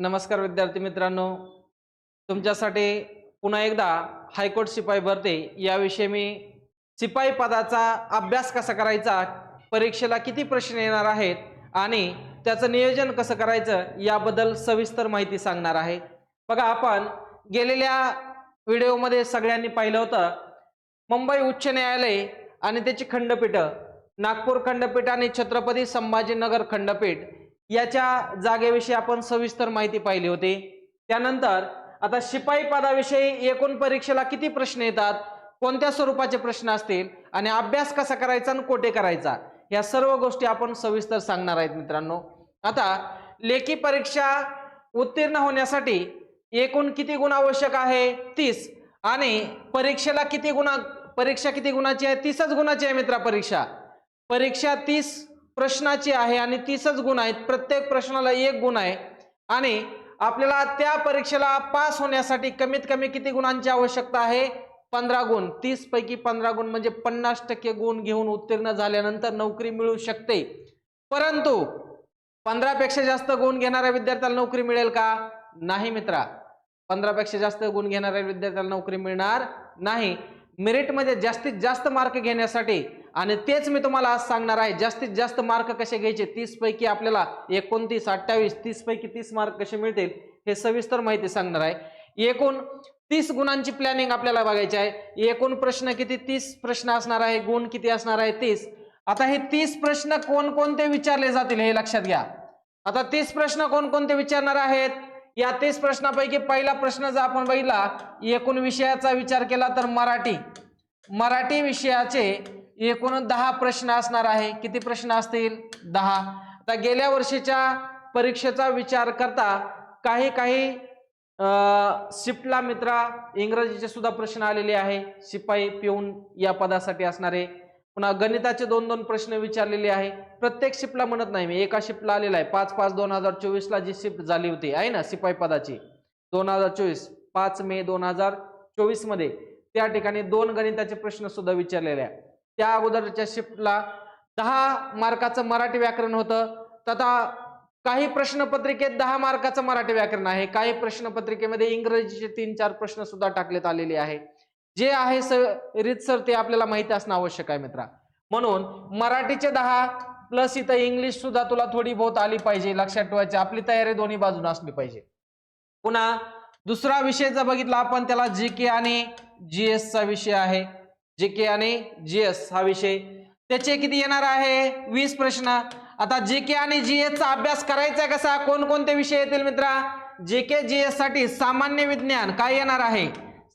नमस्कार विद्यार्थी मित्रांनो. तुमच्यासाठी पुन्हा एकदा हायकोर्ट शिपाई भरते. याविषयी मी शिपाई पदाचा अभ्यास कसा करायचा परीक्षेला किती प्रश्न येणार आहेत आणि त्याचं नियोजन कसं करायचं याबद्दल सविस्तर माहिती सांगणार आहे. बघा आपण गेलेल्या व्हिडिओमध्ये सगळ्यांनी पाहिलं होतं मुंबई उच्च न्यायालय आणि त्याची खंडपीठं नागपूर खंडपीठ आणि छत्रपती संभाजीनगर खंडपीठ याच्या जागेविषयी आपण सविस्तर माहिती पाहिली होती. त्यानंतर आता शिपाई पदाविषयी एकूण परीक्षेला किती प्रश्न येतात? कोणत्या स्वरूपाचे प्रश्न असतील? आणि अभ्यास कसा करायचा आणि कोठे करायचा? या सर्व गोष्टी आपण सविस्तर सांगणार आहेत मित्रांनो. आता लेखी परीक्षा उत्तीर्ण होण्यासाठी एकूण किती गुण आवश्यक आहे? तीस. आणि परीक्षेला किती गुणा परीक्षा किती गुणाची आहे? तीसच गुणाची आहे मित्रा परीक्षा. परीक्षा तीस प्रश्नाची आहे आणि तीसच गुण आहेत. प्रत्येक प्रश्नाला एक गुण आहे. आणि आपल्याला त्या परीक्षेला पास होण्यासाठी कमीत कमी किती गुणांची आवश्यकता आहे? पंधरा गुण. तीस पैकी पंधरा गुण म्हणजे पन्नास टक्के गुण घेऊन उत्तीर्ण झाल्यानंतर नोकरी मिळू शकते. परंतु पंधरापेक्षा जास्त गुण घेणाऱ्या विद्यार्थ्याला नोकरी मिळेल का? नाही मित्रा. पंधरापेक्षा जास्त गुण घेणाऱ्या विद्यार्थ्याला नोकरी मिळणार नाही. मेरिटमध्ये जास्तीत जास्त मार्क घेण्यासाठी आणि तेच मी तुम्हाला आज सांगणार आहे. जास्तीत जास्त मार्क कसे घ्यायचे? तीसपैकी आपल्याला एकोणतीस अठ्ठावीस तीसपैकी तीस मार्क कसे मिळतील हे सविस्तर माहिती सांगणार आहे. एकूण तीस गुणांची प्लॅनिंग आपल्याला बघायची आहे. एकूण प्रश्न किती? तीस प्रश्न असणार आहे. गुण किती असणार आहे? तीस. आता हे तीस प्रश्न कोणकोणते विचारले जातील हे लक्षात घ्या. आता तीस प्रश्न कोणकोणते विचारणार आहेत? या तीस प्रश्नापैकी पहिला प्रश्न जर आपण बघितला एकूण विषयाचा विचार केला तर मराठी. मराठी विषयाचे एकूण दहा प्रश्न असणार आहे. किती प्रश्न असतील? दहा. आता गेल्या वर्षीच्या परीक्षेचा विचार करता काही काही शिफ्टला मित्रा इंग्रजीचे सुद्धा प्रश्न आलेले आहे. शिपाई पिऊन या पदासाठी असणारे. पुन्हा गणिताचे दोन दोन प्रश्न विचारलेले आहे. प्रत्येक शिफ्टला म्हणत नाही मी. एका शिफ्टला आलेला आहे. पाच पाच दोन हजार चोवीसला जी शिफ्ट झाली होती आहे ना शिपाई पदाची? दोन हजार चोवीस. पाच मे दोन हजार चोवीसमध्ये. त्या ठिकाणी दोन गणिताचे प्रश्न सुद्धा विचारलेले आहे. त्या अगोदरच्या शिफ्टला दहा मार्काचं मराठी व्याकरण होतं. तथा काही प्रश्नपत्रिकेत दहा मार्काचं मराठी व्याकरण आहे. काही प्रश्नपत्रिकेमध्ये इंग्रजीचे तीन चार प्रश्न सुद्धा टाकण्यात आलेले आहे. जे आहे स रीतसर ते आपल्याला माहिती असणं आवश्यक आहे मित्रा. म्हणून मराठीचे दहा प्लस इथं इंग्लिश सुद्धा तुला थोडी बहुत आली पाहिजे लक्षात ठेवायची. आपली तयारी दोन्ही बाजून असली पाहिजे. पुन्हा दुसरा विषय जर बघितला आपण त्याला जी के आणि जी चा विषय आहे. जी के आणि जी एस हा विषय. त्याचे किती येणार आहे? वीस प्रश्न. आता जी के आणि जी एसचा अभ्यास करायचा कसा? कोणकोणते विषय येतील मित्रा? जी के जी एससाठी सामान्य विज्ञान काय येणार आहे?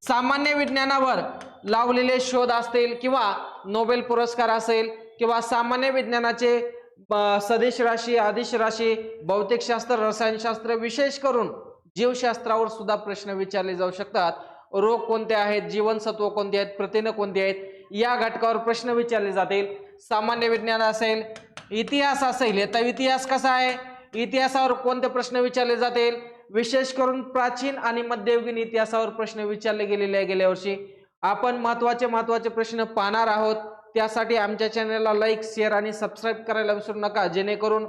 सामान्य विज्ञानावर लावलेले शोध असतील किंवा नोबेल पुरस्कार असेल किंवा सामान्य विज्ञानाचे सदिश राशी आदिश राशी भौतिकशास्त्र रसायनशास्त्र विशेष करून जीवशास्त्रावर सुद्धा प्रश्न विचारले जाऊ शकतात. रोग कोणते आहेत जीवनसत्व कोणते आहेत प्रथिनं कोणती आहेत या घटकावर प्रश्न विचारले जातील. सामान्य विज्ञान असेल इतिहास असेल तर इतिहास कसा आहे? इतिहासावर कोणते प्रश्न विचारले जातील? विशेष करून प्राचीन आणि मध्ययुगीन इतिहासावर प्रश्न विचारले गेलेले आहे गेल्या वर्षी. आपण महत्त्वाचे महत्त्वाचे प्रश्न पाहणार आहोत. त्यासाठी आमच्या चॅनलला लाईक शेअर आणि सबस्क्राईब करायला विसरू नका. जेणेकरून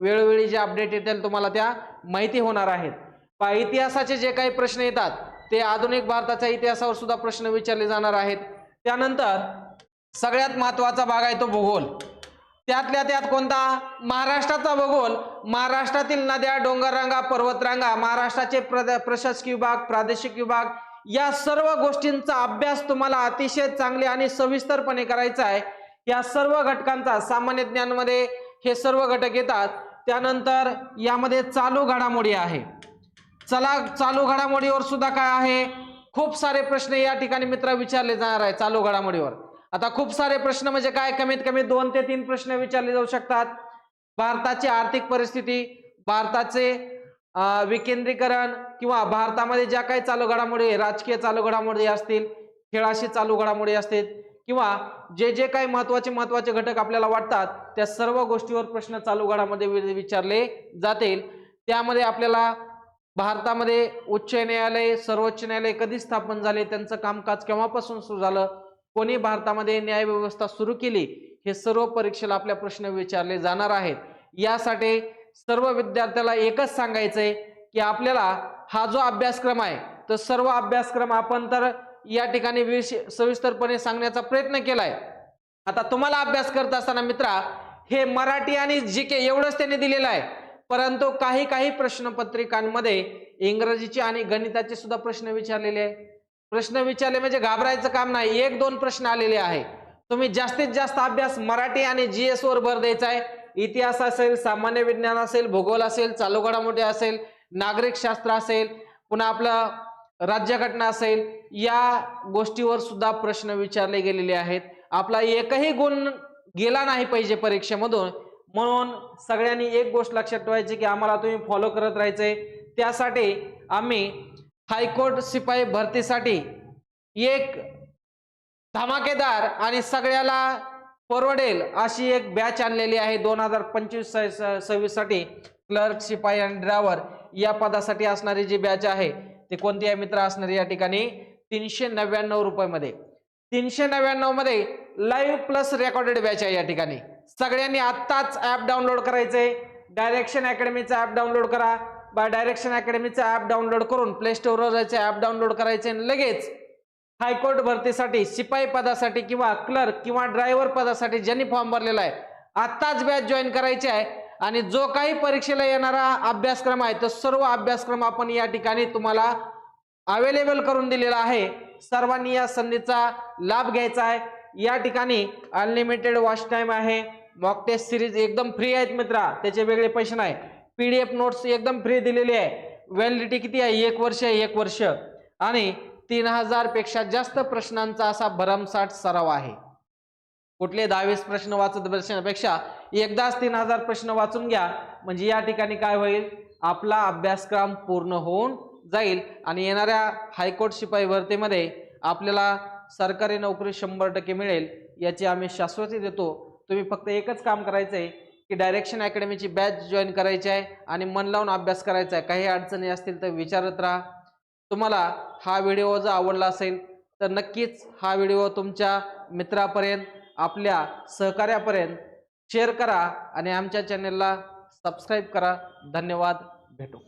वेळोवेळी जे अपडेट येतील तुम्हाला त्या माहिती होणार आहेत. पहा इतिहासाचे जे काही प्रश्न येतात ते आधुनिक भारताच्या इतिहासावर सुद्धा प्रश्न विचारले जाणार आहेत. त्यानंतर सगळ्यात महत्त्वाचा भाग आहे तो भूगोल. त्यातल्या त्यात कोणता? महाराष्ट्राचा भूगोल. महाराष्ट्रातील नद्या डोंगररांगा पर्वतरांगा महाराष्ट्राचे प्र प्रशासकीय विभाग प्रादेशिक विभाग या सर्व गोष्टींचा अभ्यास तुम्हाला अतिशय चांगले आणि सविस्तरपणे करायचा आहे. या सर्व घटकांचा सामान्य ज्ञानमध्ये हे सर्व घटक येतात. त्यानंतर यामध्ये चालू घडामोडी आहे. चला चालू घडामोडीवर सुद्धा काय आहे? खूप सारे प्रश्न या ठिकाणी मित्र विचारले जाणार आहे चालू घडामोडीवर. आता खूप सारे प्रश्न म्हणजे काय? कमीत कमी दोन ते तीन प्रश्न विचारले जाऊ शकतात. भारताची आर्थिक परिस्थिती भारताचे विकेंद्रीकरण किंवा भारतामध्ये ज्या काही चालू घडामोडी राजकीय चालू घडामोडी असतील खेळाशी चालू घडामोडी असतील किंवा जे जे काही महत्त्वाचे महत्त्वाचे घटक आपल्याला वाटतात त्या सर्व गोष्टीवर प्रश्न चालू घडामध्ये वि- विचारले जातील. त्यामध्ये आपल्याला भारतामध्ये उच्च न्यायालय सर्वोच्च न्यायालय कधी स्थापन झाले? त्यांचं कामकाज केव्हापासून सुरू झालं? कोणी भारतामध्ये न्याय व्यवस्था सुरू केली? हे सर्व परीक्षेला आपल्या प्रश्न विचारले जाणार आहेत. यासाठी सर्व विद्यार्थ्याला एकच सांगायचंय की आपल्याला हा जो अभ्यासक्रम आहे तर सर्व अभ्यासक्रम आपण तर या ठिकाणी सविस्तरपणे सांगण्याचा प्रयत्न केलाय. आता तुम्हाला अभ्यास करत असताना मित्रा हे मराठी आणि जी के एवढंच त्यांनी दिलेलं आहे. परंतु काही काही प्रश्नपत्रिकांमध्ये इंग्रजीचे आणि गणिताचे सुद्धा प्रश्न विचारलेले आहे प्रश्न विचारले म्हणजे घाबरायचं काम नाही. एक दोन प्रश्न आलेले आहे तुम्ही जास्तीत जास्त अभ्यास मराठी आणि जीएस वर भर द्यायचा आहे. इतिहास असेल सामान्य विज्ञान असेल भूगोल असेल चालू घडामोडी असेल नागरिक शास्त्र असेल पुन्हा आपलं राज्यघटना असेल या गोष्टीवर सुद्धा प्रश्न विचारले गेलेले आहेत. आपला एकही गुण गेला नाही पाहिजे परीक्षेमधून. म्हणून सगळ्यांनी एक गोष्ट लक्षात ठेवायची की आम्हाला तुम्ही फॉलो करत राहायचंय. त्यासाठी आम्ही हायकोर्ट शिपाई भरतीसाठी एक धमाकेदार आणि सगळ्याला परवडेल अशी एक बॅच आणलेली आहे दोन हजार पंचवीस सव्वीससाठी क्लर्क शिपाई आणि ड्रायव्हर या पदासाठी असणारी जी बॅच आहे ती कोणती आहे मित्र? असणारी या ठिकाणी तीनशे नव्याण्णव रुपयामध्ये. तीनशे नव्याण्णवमध्ये लाईव्ह प्लस रेकॉर्डेड बॅच आहे या ठिकाणी. सगळ्यांनी आत्ताच ऍप डाउनलोड करायचंय. डायरेक्शन अकॅडमीचं ऍप डाउनलोड करा. बा डायरेक्शन अकॅडमीचं ऍप डाउनलोड करून प्ले स्टोरवर जायचं ऍप डाउनलोड करायचे आणि लगेच हायकोर्ट भरतीसाठी शिपाई पदासाठी किंवा क्लर्क किंवा ड्रायव्हर पदासाठी ज्यांनी फॉर्म भरलेला आहे आत्ताच बॅच जॉईन करायची आहे. आणि जो काही परीक्षेला येणारा अभ्यासक्रम आहे तो सर्व अभ्यासक्रम आपण या ठिकाणी तुम्हाला अवेलेबल करून दिलेला आहे. सर्वांनी या संधीचा लाभ घ्यायचा आहे. या ठिकाणी अनलिमिटेड वॉच टाईम आहे. मॉक टेस्ट सिरीज एकदम फ्री आहेत मित्रा. त्याचे वेगळे पैसे नाही. पीडीएफ नोट्स एकदम फ्री दिलेली आहे. व्हॅलिडिटी किती आहे? एक वर्ष आहे एक वर्ष. आणि तीन हजारपेक्षा जास्त प्रश्नांचा असा भरमसाठ सराव आहे. कुठले दहावीस प्रश्न वाचत बसण्यापेक्षा एकदाच तीन हजार प्रश्न वाचून घ्या. म्हणजे या ठिकाणी काय होईल? आपला अभ्यासक्रम पूर्ण होऊन जाईल. आणि येणाऱ्या हायकोर्ट शिपाई भरतीमध्ये आपल्याला सरकारी नोकरी शंभर टक्के मिळेल. याची आम्ही शाश्वती देतो. तुम्ही फक्त एकच काम करायचं आहे की डायरेक्शन अकॅडमीची बॅच जॉईन करायची आहे आणि मन लावून अभ्यास करायचा आहे. काही अडचणी असतील तर विचारत राहा. तुम्हाला हा व्हिडिओ जर आवडला असेल तर नक्कीच हा व्हिडिओ तुमच्या मित्रापर्यंत आपल्या सहकार्यापर्यंत शेअर करा आणि आमच्या चॅनेलला सबस्क्राईब करा. धन्यवाद. भेटू.